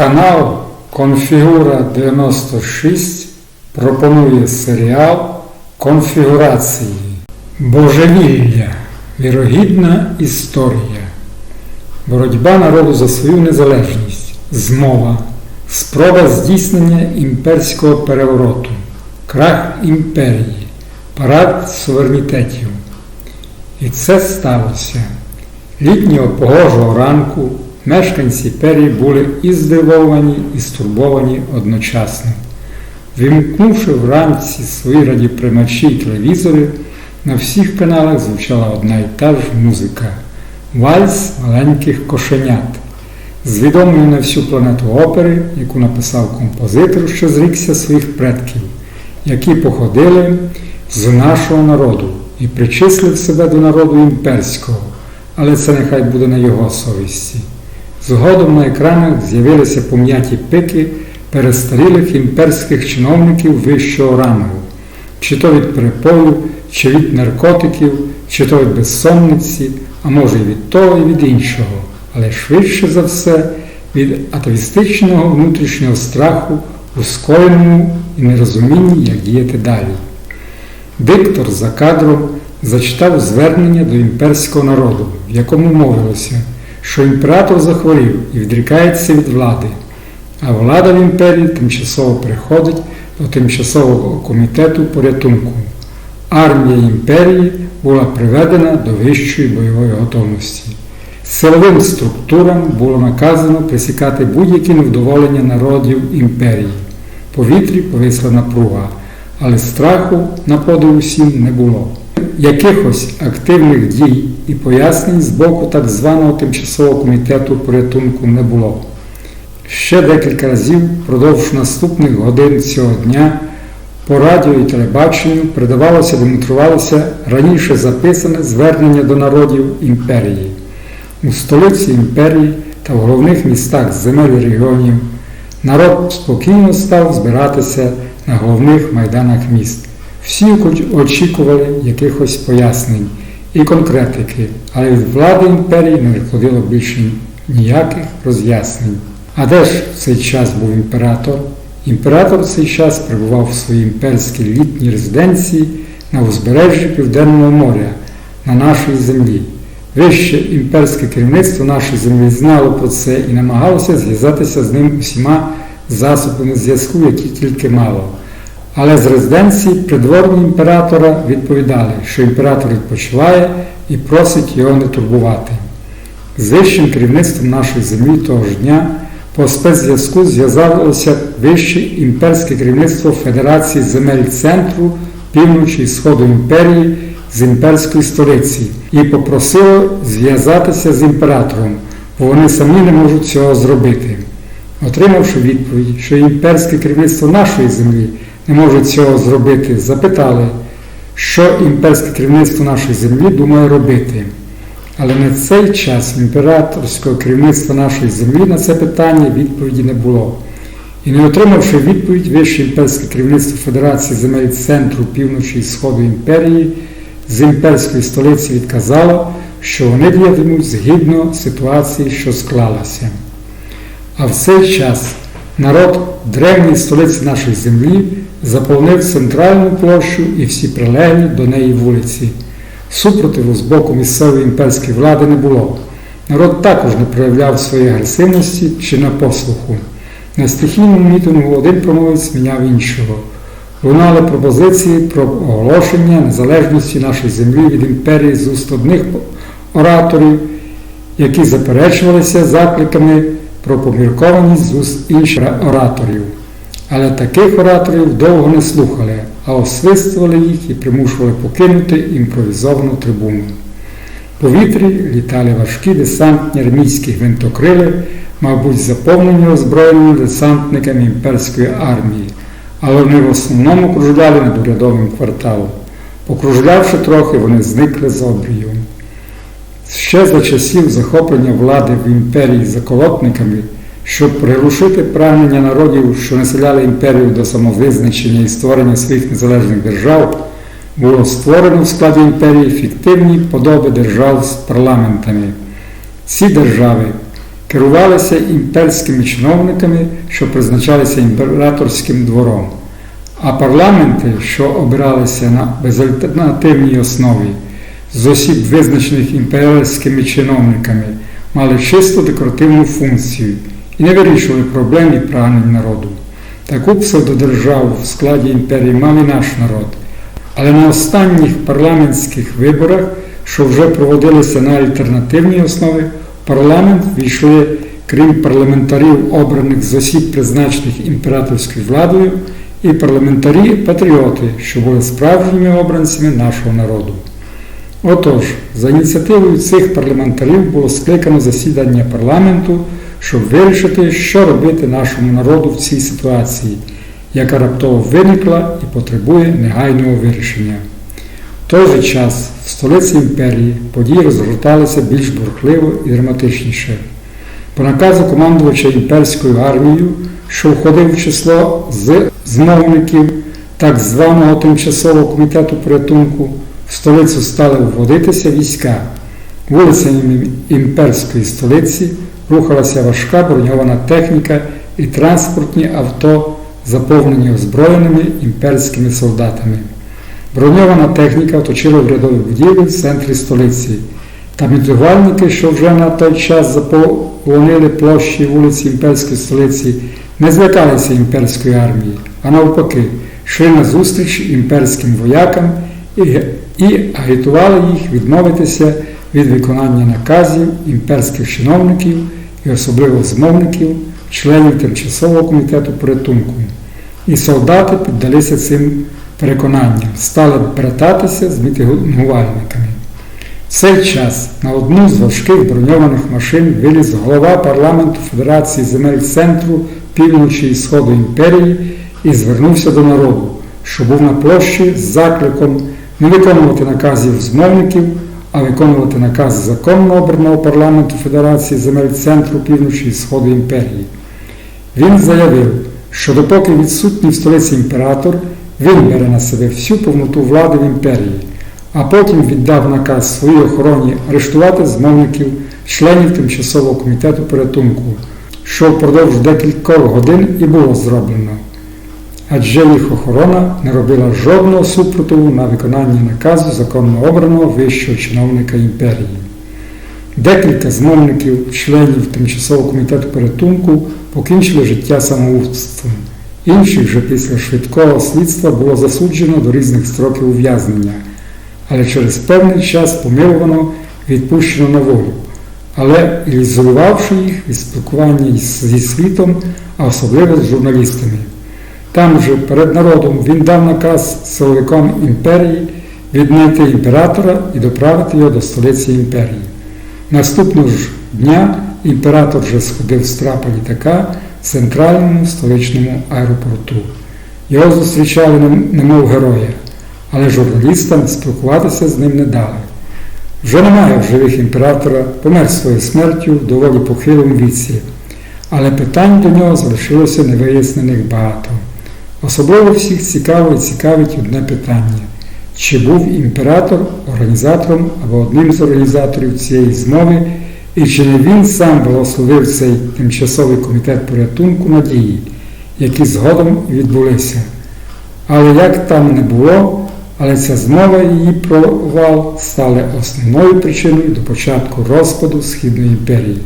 Канал Конфігура 96 пропонує серіал Конфігурації. Божевілля. Вірогідна історія. Боротьба народу за свою незалежність. Змова. Спроба здійснення імперського перевороту. Крах імперії. Парад суверенітетів. І це сталося. Літнього погожого ранку мешканці Перії були і здивовані, і стурбовані одночасно. Вимкнувши вранці свої радіоприймачі й телевізори, на всіх каналах звучала одна й та ж музика Вальс маленьких кошенят з відомої на всю планету опери, яку написав композитор, що зрікся своїх предків, які походили з нашого народу і причислив себе до народу імперського, але це нехай буде на його совісті. Згодом на екранах з'явилися пом'яті пики перестарілих імперських чиновників вищого рангу, чи то від перепою, чи від наркотиків, чи то від безсонниці, а може й від того, і від іншого, але швидше за все від атовістичного внутрішнього страху, ускоєному і нерозумінні, як діяти далі. Диктор за кадром зачитав звернення до імперського народу, в якому мовилося, що імператор захворів і відрікається від влади, а влада в імперії тимчасово приходить до тимчасового комітету порятунку. Армія імперії була приведена до вищої бойової готовності. Силовим структурам було наказано присікати будь-які невдоволення народів імперії. Повітрі повисла напруга, але страху на подив усім не було. Якихось активних дій і пояснень з боку так званого тимчасового комітету порятунку не було. Ще декілька разів впродовж наступних годин цього дня по радіо і телебаченню передавалося, демонструвалося раніше записане звернення до народів імперії. У столиці імперії та в головних містах земель і регіонів народ спокійно став збиратися на головних майданах міст. Всі очікували якихось пояснень і конкретики, але від влади імперії не виходило більше ніяких роз'яснень. А де ж в цей час був імператор? Імператор в цей час перебував в своїй імперській літній резиденції на узбережжі Південного моря на нашій землі. Вище імперське керівництво нашої землі знало про це і намагалося зв'язатися з ним усіма засобами зв'язку, які тільки мало. Але з резиденції придворні імператора відповідали, що імператор відпочиває і просить його не турбувати. З вищим керівництвом нашої землі того ж дня по спецзв'язку зв'язалося вище імперське керівництво Федерації земель центру, півночі і Сходу імперії з імперської столиці і попросило зв'язатися з імператором, бо вони самі не можуть цього зробити. Отримавши відповідь, що імперське керівництво нашої землі не може цього зробити, запитали, що імперське керівництво нашої землі думає робити. Але на цей час імператорського керівництва нашої землі на це питання відповіді не було. І не отримавши відповідь, вище імперське керівництво Федерації земель центру півночі і Сходу імперії з імперської столиці відказало, що вони діятимуть згідно ситуації, що склалася. А в цей час народ древньої столиці нашої землі заповнив центральну площу і всі прилеглі до неї вулиці. Супротиву з боку місцевої імперської влади не було. Народ також не проявляв своєї агресивності чи на послуху. На стихійному мітингу один промовець міняв іншого. Лунали пропозиції про оголошення незалежності нашої землі від імперії з уст одних ораторів, які заперечувалися закликами про поміркованість з уст інших ораторів. Але таких ораторів довго не слухали, а освистували їх і примушували покинути імпровізовану трибуну. В повітрі літали важкі десантні армійські гвинтокрили, мабуть, заповнені озброєними десантниками імперської армії, але вони в основному кружляли над урядовим кварталом. Покружлявши трохи, вони зникли з обрію. Ще за часів захоплення влади в імперії заколотниками щоб приглушити прагнення народів, що населяли імперію до самовизначення і створення своїх незалежних держав, було створено в складі імперії фіктивні подоби держав з парламентами. Ці держави керувалися імперськими чиновниками, що призначалися імператорським двором, а парламенти, що обиралися на безальтернативній основі з осіб, визначених імперськими чиновниками, мали чисто декоративну функцію не вирішували проблем і прагнень народу. Таку псевдодержаву в складі імперії мав і наш народ. Але на останніх парламентських виборах, що вже проводилися на альтернативній основі, в парламент війшли, крім парламентарів, обраних з осіб, призначених імператорською владою, і парламентарі-патріоти, що були справжніми обранцями нашого народу. Отож, за ініціативою цих парламентарів було скликано засідання парламенту, щоб вирішити, що робити нашому народу в цій ситуації, яка раптово виникла і потребує негайного вирішення. В той же час в столиці імперії події розгорталися більш бурхливо і драматичніше. По наказу командувача імперською армією, що входив в число з змовників так званого тимчасового комітету порятунку, в столицю стали вводитися війська. Вулицями імперської столиці рухалася важка броньована техніка і транспортні авто, заповнені озброєними імперськими солдатами. Броньована техніка оточила врядові будівлі в центрі столиці, та мітингувальники, що вже на той час заполонили площі вулиці імперської столиці, не злякалися імперської армії, а навпаки, йшли на зустріч імперським воякам і, і агітували їх відмовитися від виконання наказів імперських чиновників і особливо змовників, членів тимчасового комітету порятунку. І солдати піддалися цим переконанням, стали брататися з мітингувальниками. В цей час на одну з важких броньованих машин виліз голова парламенту Федерації земель центру, півночі і Сходу імперії і звернувся до народу, що був на площі з закликом не виконувати наказів змовників, а виконувати наказ законно обраного парламенту Федерації земель центру півночі і Сходу імперії. Він заявив, що допоки відсутній в столиці імператор, він бере на себе всю повноту влади в імперії, а потім віддав наказ своїй охороні арештувати змовників, членів тимчасового комітету порятунку, що впродовж декількох годин і було зроблено. Адже їх охорона не робила жодного супротиву на виконання наказу законно обраного вищого чиновника імперії. Декілька змовників, членів тимчасового комітету порятунку покінчили життя самоубством. Інших вже після швидкого слідства було засуджено до різних строків ув'язнення, але через певний час помилувано відпущено на волю, але ізолювавши їх від спілкування зі світом, а особливо з журналістами. Там же перед народом він дав наказ силовикам імперії віднайти імператора і доправити його до столиці імперії. Наступного ж дня імператор вже сходив з трапа літака в центральному столичному аеропорту. Його зустрічали немов героя, але журналістам спілкуватися з ним не дали. Вже немає в живих імператора, помер своєю смертю в доволі похилому віці, але питань до нього залишилося невияснених багато. Особливо всіх цікаво і цікавить одне питання. Чи був імператор організатором або одним з організаторів цієї змови, і чи не він сам благословив цей тимчасовий комітет порятунку надії, які згодом відбулися. Але як там не було, але ця змова і її провал стали основною причиною до початку розпаду Східної імперії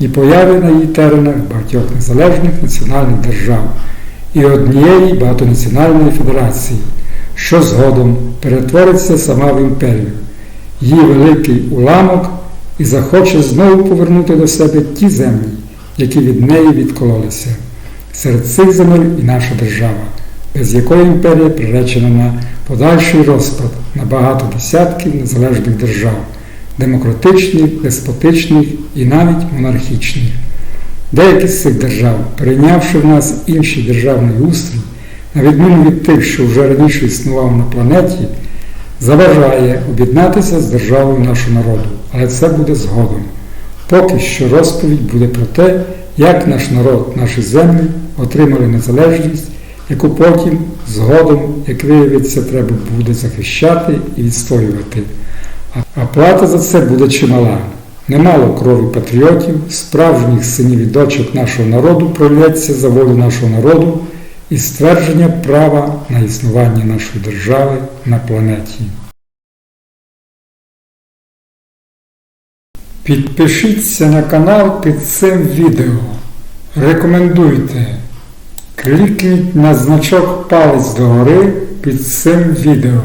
і появи на її теренах багатьох незалежних національних держав і однієї багатонаціональної федерації, що згодом перетвориться сама в імперію, її великий уламок і захоче знову повернути до себе ті землі, які від неї відкололися. Серед цих земель і наша держава, без якої імперія приречена на подальший розпад на багато десятків незалежних держав, демократичних, деспотичних і навіть монархічних. Деякі з цих держав, перейнявши в нас інший державний устрій, на відміну від тих, що вже раніше існував на планеті, заважає об'єднатися з державою нашого народу, але це буде згодом. Поки що розповідь буде про те, як наш народ, наші землі отримали незалежність, яку потім, згодом, як виявиться, треба буде захищати і відстоювати. А плата за це буде чимала. Немало крові патріотів, справжніх синів і дочок нашого народу пролється за волю нашого народу і ствердження права на існування нашої держави на планеті. Підпишіться на канал під цим відео. Рекомендуйте. Клікніть на значок палець догори під цим відео.